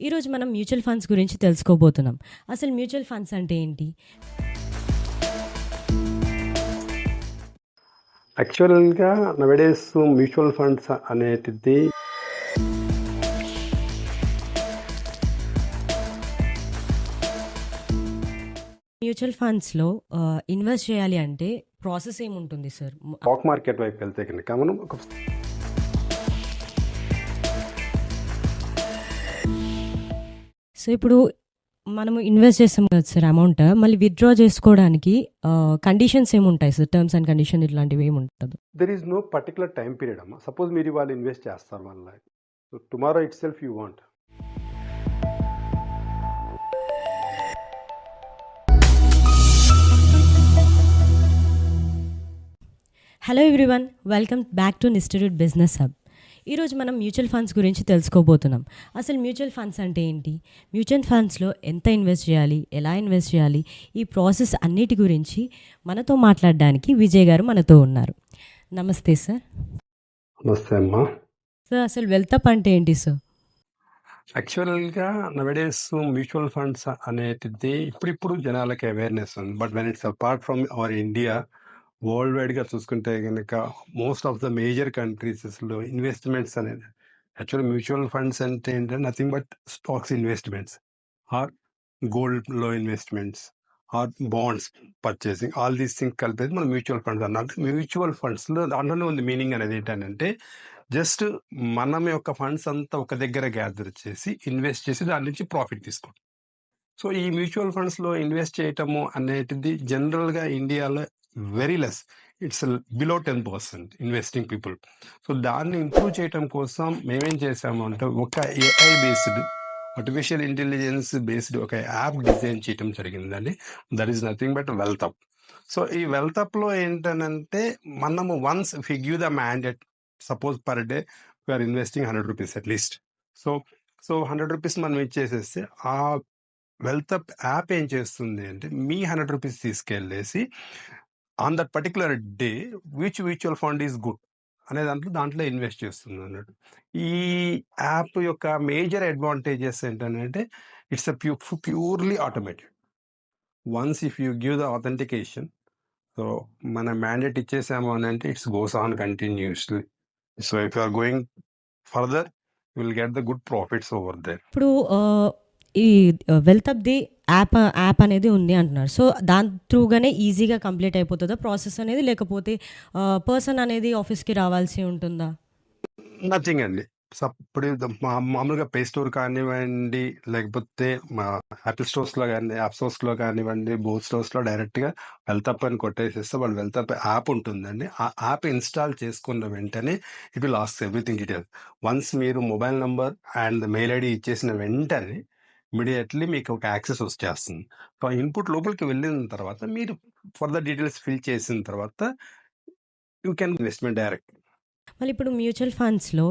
ఈరోజు మనం mutual funds గురించి తెలుసుకోబోతున్నాం. అసలు మ్యూచువల్ ఫండ్స్ అంటే ఏంటి? యాక్చువల్గా నవడేస్ మ్యూచువల్ ఫండ్స్ అనేటిది మ్యూచువల్ ఫండ్స్లో ఇన్వెస్ట్ చేయాలి అంటే ప్రాసెస్ ఏముంటుంది సార్? స్టాక్ మార్కెట్ వైపు వెళ్తే కనుక మనం ఒక సో ఇప్పుడు మనము ఇన్వెస్ట్ చేస్తాం కదా సార్ అమౌంట్ మళ్ళీ విత్డ్రా చేసుకోవడానికి కండిషన్స్ ఏముంటాయి సార్? టర్మ్స్ అండ్ కండిషన్ ఇట్లాంటివి ఏముంటుంది? There is no particular time period అమ్మా. సపోజ్ మీరు ఇవాళ ఇన్వెస్ట్ చేస్తారు one lakh so tomorrow itself you want hello everyone welcome back to నిస్టర్డ్ business hub ఈరోజు మనం మ్యూచువల్ ఫండ్స్ గురించి తెలుసుకోబోతున్నాం. అసలు మ్యూచువల్ ఫండ్స్ అంటే ఏంటి? మ్యూచువల్ ఫండ్స్లో ఎంత ఇన్వెస్ట్ చేయాలి? ఎలా ఇన్వెస్ట్ చేయాలి? ఈ ప్రాసెస్ అన్నిటి గురించి మనతో మాట్లాడడానికి విజయ్ గారు మనతో ఉన్నారు. నమస్తే సార్. నమస్తే అమ్మా. సార్ అసలు వెల్తప్ అంటే ఏంటి సార్? యాక్చువల్గా నవడేస్ మ్యూచువల్ ఫండ్స్ అనేటిది ఇప్పుడిప్పుడు జనాలకి అవేర్నెస్ ఉంది. But when it's apart from our India world వైడ్గా చూసుకుంటే కనుక మోస్ట్ ఆఫ్ ద మేజర్ కంట్రీస్లో ఇన్వెస్ట్మెంట్స్ అనేది యాక్చువల్ మ్యూచువల్ ఫండ్స్ అంటే ఏంటంటే nothing but stocks investments or గోల్డ్లో investments or bonds purchasing. All these things కలిపేది మనం మ్యూచువల్ ఫండ్స్ అన్నట్టు మ్యూచువల్ ఫండ్స్లో దాంట్లోనే ఉంది మీనింగ్ అనేది ఏంటంటే జస్ట్ మనం యొక్క ఫండ్స్ అంతా ఒక దగ్గర గ్యాదర్ చేసి ఇన్వెస్ట్ చేసి దాని నుంచి ప్రాఫిట్ తీసుకోవడం. సో ఈ మ్యూచువల్ ఫండ్స్లో ఇన్వెస్ట్ చేయటము అనేది జనరల్గా ఇండియాలో very less. It's below ten percent investing people. So దాన్ని ఇంప్రూవ్ చేయటం కోసం మేమేం చేసాము అంటే ఒక AI based artificial intelligence based ఒక యాప్ డిజైన్ చేయటం జరిగిందండి. That is nothing but wealth up. So ఈ వెల్త్ అప్లో ఏంటనంటే మనము once if give the mandate suppose per day we're investing hundred rupees at least so so hundred rupees మనం ఇచ్చేసేస్తే ఆ వెల్త్ అప్ యాప్ ఏం చేస్తుంది అంటే మీ hundred rupees తీసుకెళ్ళేసి on that particular day which mutual fund is good అనే దాంట్లో దాంట్లో ఇన్వెస్ట్ చేస్తుంది అన్నట్టు. ఈ యాప్ యొక్క మేజర్ అడ్వాంటేజెస్ ఏంటంటే it's a pu purely automated once if you give the authentication so మన మ్యాండేట్ ఇచ్చేసాము అని అంటే it's goes on continuously so if you are going further will get the good profits over there ఇప్పుడు ఈ wealth of the app app అనేది ఉంది అంటున్నారు. So దాని త్రూగానే ఈజీగా కంప్లీట్ అయిపోతుందా? ప్రాసెస్ అనేది లేకపోతే పర్సన్ అనేది ఆఫీస్కి రావాల్సి ఉంటుందా? నథింగ్ అండి. ఇప్పుడు మామూలుగా ప్లే స్టోర్ కానివ్వండి లేకపోతే మా యాపిల్ స్టోర్స్లో కానీ యాప్ స్టోర్స్లో కానివ్వండి బోత్ స్టోర్స్లో డైరెక్ట్గా వెల్తప్ అని కొట్టేసేస్తే వాళ్ళు వెల్తప్ యాప్ ఉంటుందండి. ఆ యాప్ ఇన్స్టాల్ చేసుకున్న వెంటనే it will ask everything details once మీరు mobile number and mail ID ఇచ్చేసిన వెంటనే ఇమీడియట్లీ మీకు ఒక యాక్సెస్ వచ్చేస్తుంది. సో ఇన్పుట్ లోపలికి వెళ్ళిన తర్వాత మీరు ఫర్దర్ డీటెయిల్స్ ఫిల్ చేసిన తర్వాత యూ కెన్ ఇన్వెస్ట్మెంట్ డైరెక్ట్. మళ్ళీ ఇప్పుడు మ్యూచువల్ ఫండ్స్లో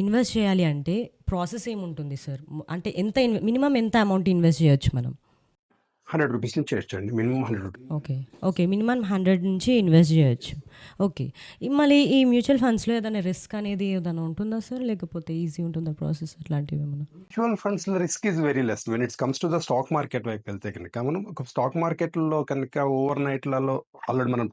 ఇన్వెస్ట్ చేయాలి అంటే ప్రాసెస్ ఏముంటుంది సార్? అంటే ఎంత మినిమం ఎంత అమౌంట్ ఇన్వెస్ట్ చేయొచ్చు మనం? హండ్రెడ్ రూపీస్ నుంచి చేయొచ్చండి minimum hundred rupees. Okay okay minimum hundred నుంచి ఇన్వెస్ట్ చేయొచ్చు. ఓకే మళ్ళీ ఈ మ్యూచువల్ ఫండ్స్లో ఏదైనా రిస్క్ అనేది ఏదైనా ఉంటుందా సార్? లేకపోతే ఈజీ ఉంటుందా ప్రాసెస్ అట్లాంటివి ఏమైనా మ్యూచువల్ ఫండ్స్లో risk is very less. When it's comes to the stock market వైపు వెళ్తే కనుక మనం ఒక స్టాక్ మార్కెట్లో కనుక ఓవర్ నైట్లలో ఆల్రెడీ మనం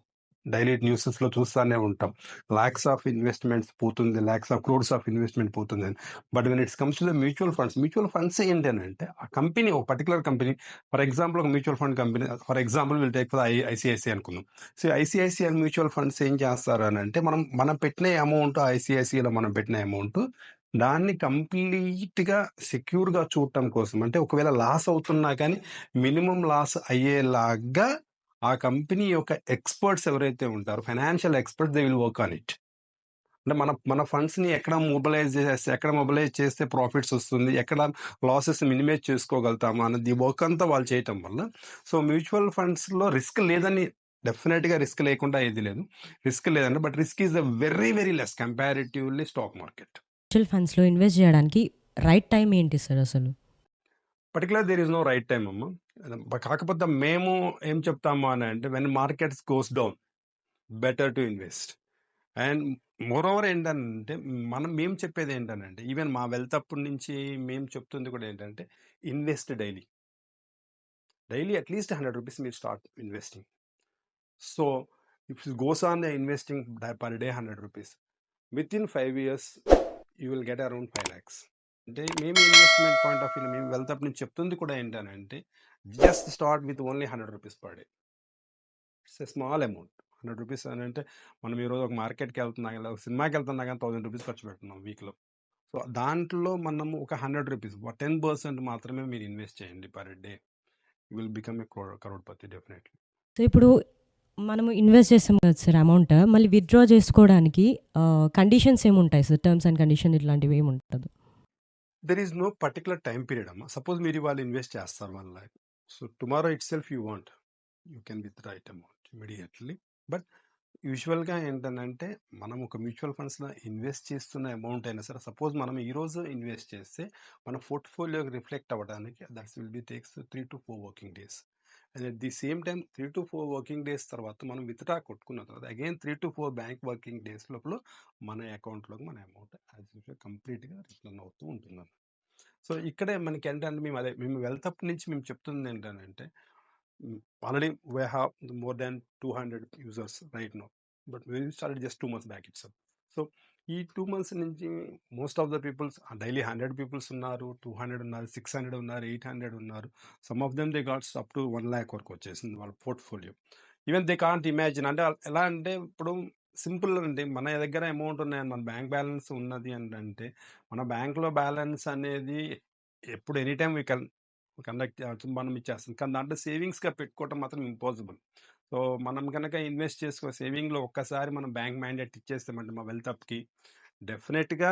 డైలీ న్యూసెస్లో చూస్తూనే ఉంటాం. లాక్స్ ఆఫ్ ఇన్వెస్ట్మెంట్స్ పోతుంది lakhs of crores of investment పోతుంది అని. But when it's comes to the mutual funds mutual funds ఏంటి అని అంటే ఆ కంపెనీ ఒక పర్టికులర్ కంపెనీ ఫర్ ఎగ్జాంపుల్ ఒక mutual fund company for example will take for ICIC అనుకుందాం. సో ఐసిఐసిఐ మ్యూచువల్ ఫండ్స్ ఏం చేస్తారు అని అంటే మనం మనం పెట్టిన అమౌంట్ ఐసిఐసిఐలో మనం పెట్టిన అమౌంట్ దాన్ని కంప్లీట్గా సెక్యూర్గా చూడటం కోసం అంటే ఒకవేళ లాస్ అవుతున్నా కానీ మినిమం లాస్ అయ్యేలాగా ఆ కంపెనీ యొక్క ఎక్స్పర్ట్స్ ఎవరైతే ఉంటారో financial experts they will work on it. అంటే మన మన ఫండ్స్ని ఎక్కడ మొబిలైజ్ చేస్తే ఎక్కడ మొబిలైజ్ చేస్తే ప్రాఫిట్స్ వస్తుంది ఎక్కడ లాసెస్ మినిమైజ్ చేసుకోగలుగుతాము అన్నది వర్క్ అంతా వాళ్ళు చేయటం వల్ల. సో మ్యూచువల్ ఫండ్స్లో రిస్క్ లేదని డెఫినెట్గా రిస్క్ లేకుండా ఏది లేదు. రిస్క్ లేదండి but risk is a very very less comparatively stock market. Mutual ఫండ్స్లో ఇన్వెస్ట్ చేయడానికి రైట్ టైం ఏంటి సార్ అసలు? Particular there is no right time అమ్మ. కాకపోతే మేము ఏం చెప్తాము అని అంటే when markets goes down better to invest and moreover ఏంటంటే మనం మేము చెప్పేది ఏంటనంటే ఈవెన్ మా వెల్త్ అప్పటి నుంచి మేము చెప్తుంది కూడా ఏంటంటే invest daily daily at least hundred rupees మీరు start investing so if goes on the investing per day hundred rupees within five years you will get around five lakhs అంటే మేము ఇన్వెస్ట్మెంట్ పాయింట్ ఆఫ్ వ్యూ మేము wealth నుంచి చెప్తుంది కూడా ఏంటనంటే just start with only hundred rupees per day. It's a small amount. Hundred rupees అని అంటే మనం ఈరోజు ఒక మార్కెట్కి వెళ్తున్నా లేదా ఒక సినిమాకి వెళ్తున్నా కానీ థౌసండ్ రూపీస్ ఖర్చు పెడుతున్నాం వీక్లో. సో దాంట్లో మనము ఒక హండ్రెడ్ రూపీస్ టెన్ పర్సెంట్ మాత్రమే మీరు ఇన్వెస్ట్ చేయండి per day. Will become a crorepati definitely. So ఇప్పుడు మనము ఇన్వెస్ట్ చేస్తాం కదా సార్ అమౌంట్ మళ్ళీ విత్డ్రా చేసుకోవడానికి కండిషన్స్ ఏముంటాయి సార్? టర్మ్స్ అండ్ కండిషన్ ఇట్లాంటివి ఏమి ఉంటుంది there is no particular time period అమ్మా. సపోజ్ మీరు ఇవాళ ఇన్వెస్ట్ చేస్తారు one lakh. So tomorrow itself you want you can with right amount immediately but యూజువల్గా ఏంటంటే మనం ఒక మ్యూచువల్ ఫండ్స్లో ఇన్వెస్ట్ చేస్తున్న అమౌంట్ అయినా సరే సపోజ్ మనం ఈరోజు ఇన్వెస్ట్ చేస్తే మన పోర్ట్ఫోలియోకి రిఫ్లెక్ట్ అవ్వడానికి that's will be takes three to four working days and at the same time three to four working days తర్వాత మనం విత్డ్రా కొట్టుకున్న తర్వాత again three to four bank working days లోపల మన అకౌంట్లోకి మన అమౌంట్ యాజ్ యూజువల్ కంప్లీట్గా రిటర్న్ అవుతూ ఉంటుంది సో ఇక్కడే మనకి ఏంటంటే మేము అదే మేము వెల్త్ అప్ నుంచి మేము చెప్తుంది ఏంటంటే already we have more than two hundred users right now but we start just two months back it's so ఈ టూ మంత్స్ నుంచి most of the peoples daily hundred peoples ఉన్నారు టూ హండ్రెడ్ ఉన్నారు six hundred ఉన్నారు eight hundred ఉన్నారు. Some of them they gots up to one lakh వరకు వచ్చేసింది వాళ్ళ portfolio. Even they can't imagine అంటే ఎలా అంటే ఇప్పుడు సింపుల్ అండి మన దగ్గర అమౌంట్ ఉన్నాయని, మన బ్యాంక్ బ్యాలెన్స్ ఉన్నది అని అంటే మన బ్యాంక్లో బ్యాలెన్స్ అనేది ఎప్పుడు any time we can conduct మనం ఇచ్చేస్తాం. కానీ దాంట్లో సేవింగ్స్గా పెట్టుకోవటం మాత్రం ఇంపాసిబుల్. సో మనం కనుక ఇన్వెస్ట్ చేసుకో సేవింగ్లో ఒక్కసారి మనం బ్యాంక్ మ్యాండేట్ ఇచ్చేస్తామంటే మా వెల్త్ అప్కి డెఫినెట్గా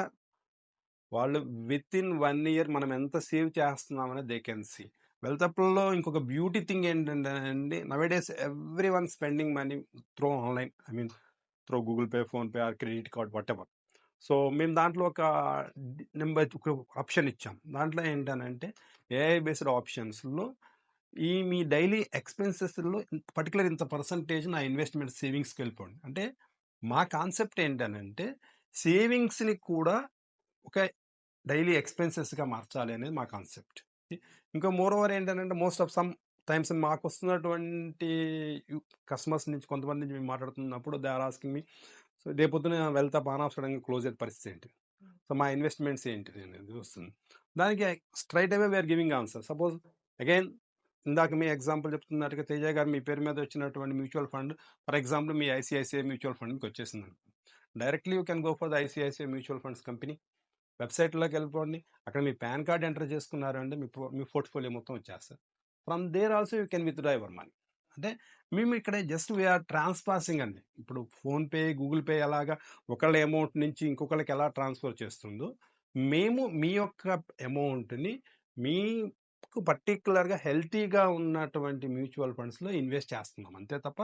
వాళ్ళు విత్ ఇన్ వన్ ఇయర్ మనం ఎంత సేవ్ చేస్తున్నామని దే కెన్ సీ. వెల్త్ అప్లో ఇంకొక బ్యూటీ థింగ్ ఏంటంటే అండి nowadays everyone spending money through online. I mean through Google Pay PhonePe or credit card whatever so మేము దాంట్లో ఒక నెంబర్ ఆప్షన్ ఇచ్చాం. దాంట్లో ఏంటనంటే ఏఐ బేస్డ్ ఆప్షన్స్లో ఈ మీ డైలీ ఎక్స్పెన్సెస్లో పర్టికులర్ ఇంత పర్సంటేజ్ నా ఇన్వెస్ట్మెంట్ సేవింగ్స్కి వెళ్ళిపోండి అంటే మా కాన్సెప్ట్ ఏంటనంటే సేవింగ్స్ని కూడా ఒక డైలీ ఎక్స్పెన్సెస్గా మార్చాలి అనేది మా కాన్సెప్ట్. ఇంకా మోర్ ఓవర్ ఏంటంటే మోస్ట్ ఆఫ్ సమ్ టైమ్స్ మాకు వస్తున్నటువంటి కస్టమర్స్ నుంచి కొంతమంది నుంచి మేము మాట్లాడుతున్నప్పుడు they are asking me so రేపొద్దున వెళ్తా బాగా ఆఫ్ సడన్గా క్లోజ్ అయ్యే పరిస్థితి ఏంటి? సో మా ఇన్వెస్ట్మెంట్స్ ఏంటి అనేది వస్తుంది. దానికి straight away we're giving answer. Suppose again ఇందాక మీ ఎగ్జాంపుల్ చెప్తున్నట్టుగా తేజ గారు మీ పేరు మీద వచ్చినటువంటి మ్యూచువల్ ఫండ్ ఫర్ ఎగ్జాంపుల్ మీ ఐసిఐసిఐ మ్యూచువల్ ఫండ్కి వచ్చేసింది directly you can go for the ICICI mutual funds company. వెబ్సైట్లోకి వెళ్ళిపోండి. అక్కడ మీ పాన్ కార్డ్ ఎంటర్ చేసుకున్నారు అంటే మీ మీ పోర్ట్ఫోలియో మొత్తం వచ్చేస్తారు from there also you can withdraw your money అంటే మేము ఇక్కడ జస్ట్ వీఆర్ ట్రాన్స్పాసింగ్ అండి. ఇప్పుడు ఫోన్పే గూగుల్ పే ఎలాగా ఒకళ్ళ అమౌంట్ నుంచి ఇంకొకళ్ళకి ఎలా ట్రాన్స్ఫర్ చేస్తుందో మేము మీ యొక్క అమౌంట్ని మీకు పర్టికులర్గా హెల్తీగా ఉన్నటువంటి మ్యూచువల్ ఫండ్స్లో ఇన్వెస్ట్ చేస్తున్నాం. అంతే తప్ప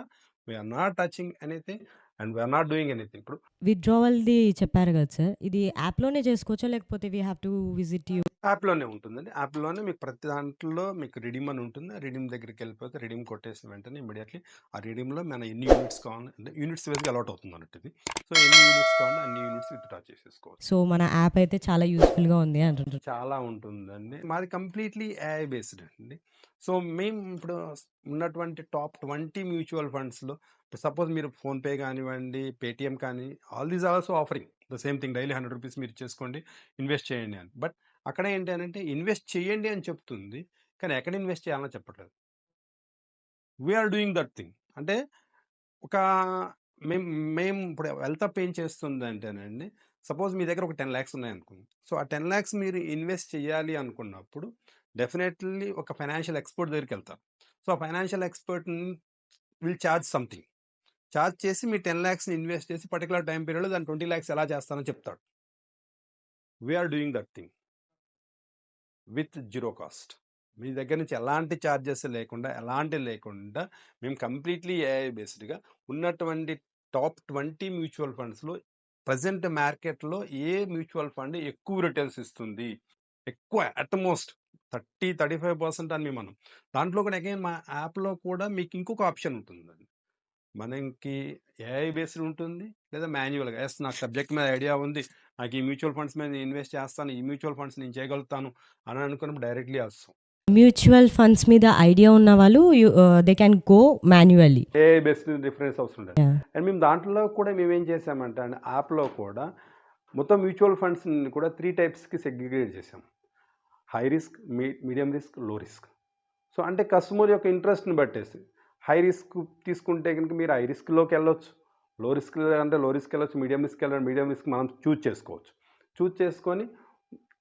we're not touching anything and we're not doing anything ఇప్పుడు విత్డ్రావల్ది చెప్పారు కదా సార్ ఇది యాప్లోనే చేసుకోవచ్చా లేకపోతే we have to visit you యాప్లోనే ఉంటుందండి. యాప్లోనే మీకు ప్రతి దాంట్లో మీకు రిడీమ్ అని ఉంటుంది. ఆ రిడీమ్ దగ్గరికి వెళ్ళిపోతే రిడీమ్ కొట్టేసిన వెంటనే ఇమీడియట్లీ ఆ రిడీమ్లో మన ఎన్ని యూనిట్స్ కావాలి యూనిట్స్ వేసి అలాట్ అవుతుంది అన్నట్టు ఇది. సో ఎన్ని యూనిట్స్ కావాలి అన్ని యూనిట్స్ విత్డ్రా చేసేసుకోవచ్చు. సో మన యాప్ అయితే చాలా యూస్ఫుల్గా ఉంది అంటుంటారు చాలా ఉంటుందండి. మాది కంప్లీట్లీ ఏఐ బేస్డ్ అండి. సో మేము ఇప్పుడు ఉన్నటువంటి టాప్ ట్వంటీ మ్యూచువల్ ఫండ్స్లో సపోజ్ మీరు ఫోన్పే కానివ్వండి పేటిఎం కానీ all these also offering. The same thing daily hundred rupees మీరు చేసుకోండి ఇన్వెస్ట్ చేయండి అని. బట్ అక్కడ ఏంటి అని అంటే ఇన్వెస్ట్ చేయండి అని చెప్తుంది కానీ ఎక్కడ ఇన్వెస్ట్ చేయాలని చెప్పట్లేదు. వీఆర్ డూయింగ్ దట్ థింగ్ అంటే ఒక మేము మేము ఇప్పుడు వెల్త్ అప్ ఏం చేస్తుంది అంటేనండి సపోజ్ మీ దగ్గర ఒక టెన్ ల్యాక్స్ అనుకుంది సో ఆ టెన్ ల్యాక్స్ మీరు ఇన్వెస్ట్ చేయాలి అనుకున్నప్పుడు డెఫినెట్లీ ఒక ఫైనాన్షియల్ ఎక్స్పర్ట్ దగ్గరికి వెళ్తారు సో ఆ financial expert will charge something charge చేసి మీ టెన్ ల్యాక్స్ని ఇన్వెస్ట్ చేసి పర్టికులర్ టైం పీరియడ్లో దాని ట్వంటీ ల్యాక్స్ ఎలా చేస్తానని చెప్తాడు. We're doing that thing with zero cost మీ దగ్గర నుంచి ఎలాంటి ఛార్జెస్ లేకుండా ఎలాంటి లేకుండా మేము కంప్లీట్లీ ఏఐ బేస్డ్గా ఉన్నటువంటి టాప్ ట్వంటీ మ్యూచువల్ ఫండ్స్లో ప్రజెంట్ మార్కెట్లో ఏ మ్యూచువల్ ఫండ్ ఎక్కువ రిటర్న్స్ ఇస్తుంది? ఎక్కువ at most thirty thirty five percent అని మనం దాంట్లో కూడా అగైన్ మా యాప్లో కూడా మీకు ఇంకొక ఆప్షన్ ఉంటుందండి. మనకి ఏఐ బేస్డ్ ఉంటుంది లేదా మాన్యువల్గా. ఎస్ నాకు సబ్జెక్ట్ మీద ఐడియా ఉంది. నాకు ఈ మ్యూచువల్ ఫండ్స్ మీద ఇన్వెస్ట్ చేస్తాను. ఈ మ్యూచువల్ ఫండ్స్ నేను చేయగలుగుతాను అని అనుకున్నప్పుడు డైరెక్ట్లీ వస్తాం. మ్యూచువల్ ఫండ్స్ మీద ఐడియా ఉన్న వాళ్ళు they can go manually. AI based difference అవసరం లేదు. అండ్ మేము దాంట్లో కూడా మేము ఏం చేసామంటే అండి యాప్లో కూడా మొత్తం మ్యూచువల్ ఫండ్స్ని కూడా త్రీ టైప్స్కి సెగ్రిగేట్ చేసాం. హై రిస్క్ మీడియం రిస్క్లో రిస్క్. సో అంటే కస్టమర్ యొక్క ఇంట్రెస్ట్ని బట్టేసి హై రిస్క్ తీసుకుంటే కనుక మీరు హై రిస్క్లోకి వెళ్ళొచ్చు. లో రిస్క్ అంటే లో రిస్క్ వెళ్ళొచ్చు మీడియం రిస్క్ వెళ్ళాలి మీడియం రిస్క్ మనం చూజ్ చేసుకోవచ్చు. చూజ్ చేసుకొని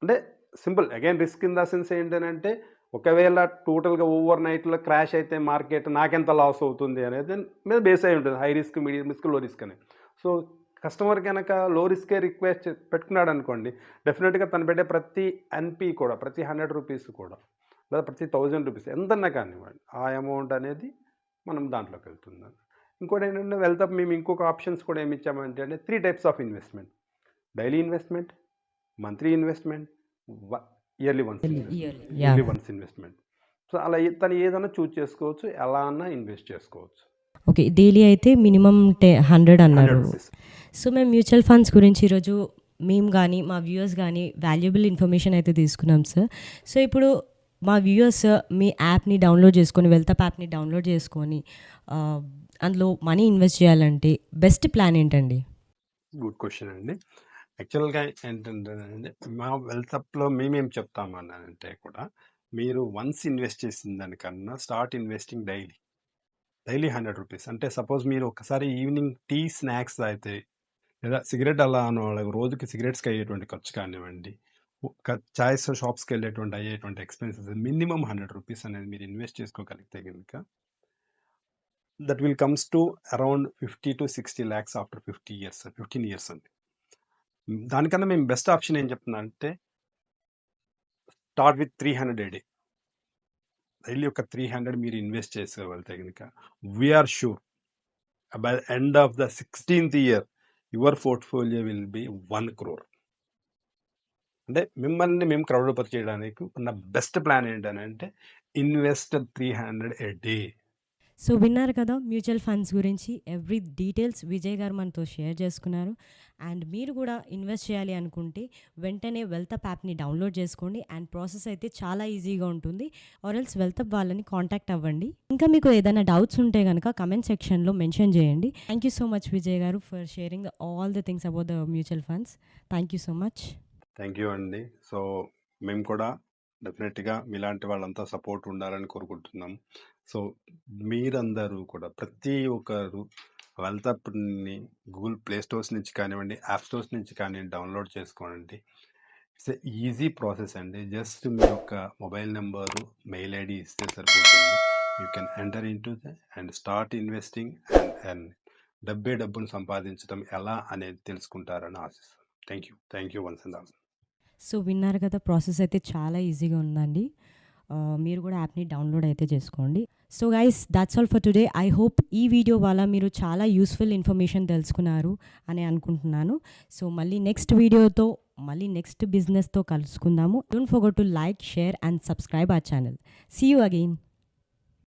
అంటే simple again risk in the sense ఏంటంటే ఒకవేళ టోటల్గా ఓవర్ నైట్లో క్రాష్ అయితే మార్కెట్ నాకెంత లాస్ అవుతుంది అనేది మీద బేస్ అయి ఉంటుంది. హై రిస్క్ మీడియం రిస్క్లో రిస్క్ అని సో కస్టమర్ కనుక లో రిస్కే రిక్వెస్ట్ పెట్టుకున్నాడు అనుకోండి డెఫినెట్గా తను పెట్టే ప్రతి ఎన్పి కూడా ప్రతి హండ్రెడ్ రూపీస్ కూడా లేదా ప్రతి థౌజండ్ రూపీస్ ఎంతన్నా కానివ్వండి ఆ అమౌంట్ అనేది మనం దాంట్లోకి వెళ్తుంది? ఇంకోటి ఏంటంటే అప్ మేము ఇంకొక ఆప్షన్స్ కూడా ఏమి ఇచ్చామంటే అంటే three types of investment daily investment monthly investment yearly once yearly once investment so అలా తను ఏదైనా చూజ్ చేసుకోవచ్చు ఎలా అన్నా ఇన్వెస్ట్ చేసుకోవచ్చు. ఓకే డైలీ అయితే మినిమం టే హండ్రెడ్ అన్నారు. సో మేము మ్యూచువల్ ఫండ్స్ గురించి ఈరోజు మేము కానీ మా వ్యూవర్స్ కానీ వాల్యుబుల్ ఇన్ఫర్మేషన్ అయితే తీసుకున్నాం సార్. సో ఇప్పుడు మా వ్యూవర్స్ మీ యాప్ని డౌన్లోడ్ చేసుకొని వెల్తప్ యాప్ని డౌన్లోడ్ చేసుకొని అందులో మనీ ఇన్వెస్ట్ చేయాలంటే బెస్ట్ ప్లాన్ ఏంటండి? గుడ్ క్వశ్చన్ అండి. యాక్చువల్గా ఏంటంటే మా వెల్తప్లో మేమేం చెప్తామన్నానంటే కూడా మీరు వన్స్ ఇన్వెస్ట్ చేసిన దానికన్నా start investing daily. Daily hundred rupees. అంటే సపోజ్ మీరు ఒకసారి ఈవినింగ్ టీ స్నాక్స్ అయితే లేదా సిగరెట్ అలా అన్న వాళ్ళకి రోజుకి సిగరెట్స్కి అయ్యేటువంటి ఖర్చు కానివ్వండి ఒక చాయ్స్ షాప్స్కి వెళ్ళేటువంటి అయ్యేటువంటి ఎక్స్పెన్సెస్ మినిమం హండ్రెడ్ రూపీస్ అనేది మీరు ఇన్వెస్ట్ చేసుకోగలిగితే కనుక that will comes to around fifty to sixty lakhs after fifty years fifteen years అండి. దానికన్నా మేము బెస్ట్ ఆప్షన్ ఏం చెప్తున్నా అంటే start with three hundred a day. Daily ఒక త్రీ హండ్రెడ్ మీరు ఇన్వెస్ట్ చేసుకోగలితే కనుక. We're sure by end of the sixteenth year your portfolio will be one crore అంటే మిమ్మల్ని మేము క్రౌడ్ చేయడానికి ఉన్న బెస్ట్ ప్లాన్ ఏంటంటే invest three hundred a day so విన్నారు కదా మ్యూచువల్ ఫండ్స్ గురించి. ఎవ్రీ డీటెయిల్స్ విజయ్ గారు మనతో షేర్ చేసుకున్నారు. అండ్ మీరు కూడా ఇన్వెస్ట్ చేయాలి అనుకుంటే వెంటనే వెల్తప్ యాప్ని డౌన్లోడ్ చేసుకోండి. అండ్ ప్రాసెస్ అయితే చాలా ఈజీగా ఉంటుంది. ఆర్ఎల్స్ వెల్తప్ వాళ్ళని కాంటాక్ట్ అవ్వండి. ఇంకా మీకు ఏదైనా డౌట్స్ ఉంటే కనుక కమెంట్ సెక్షన్లో మెన్షన్ చేయండి. Thank you so much Vijay గారు for sharing all the things about the mutual funds. Thank you so much thank you అండి. సో మేము కూడా డెఫినెట్గా మీలాంటి వాళ్ళంతా సపోర్ట్ ఉండాలని కోరుకుంటున్నాం. సో మీరందరూ కూడా ప్రతి ఒక్కరు వెల్తప్ని గూగుల్ ప్లే స్టోర్స్ నుంచి కానివ్వండి యాప్ స్టోర్స్ నుంచి కానివ్వండి డౌన్లోడ్ చేసుకోండి. ఇట్స్ ఈజీ ప్రాసెస్ అండి. జస్ట్ మీ యొక్క మొబైల్ నెంబరు మెయిల్ ఐడి ఇస్తే సరిపోతుంది. You can enter into and start investing and and డబ్బే డబ్బును సంపాదించడం ఎలా అనేది తెలుసుకుంటారని ఆశిస్తాను thank you. Thank you once and all. So విన్నారు కదా ప్రాసెస్ అయితే చాలా ఈజీగా ఉందండి. మీరు కూడా యాప్ని డౌన్లోడ్ అయితే చేసుకోండి. So guys that's all for today I hope ఈ వీడియో వల్ల మీరు చాలా యూస్ఫుల్ ఇన్ఫర్మేషన్ తెలుసుకున్నారు అని అనుకుంటున్నాను. సో మళ్ళీ నెక్స్ట్ వీడియోతో మళ్ళీ నెక్స్ట్ బిజినెస్తో కలుసుకుందాము. Don't forget to like share and subscribe ఆ ఛానల్ సీ యూ అగైన్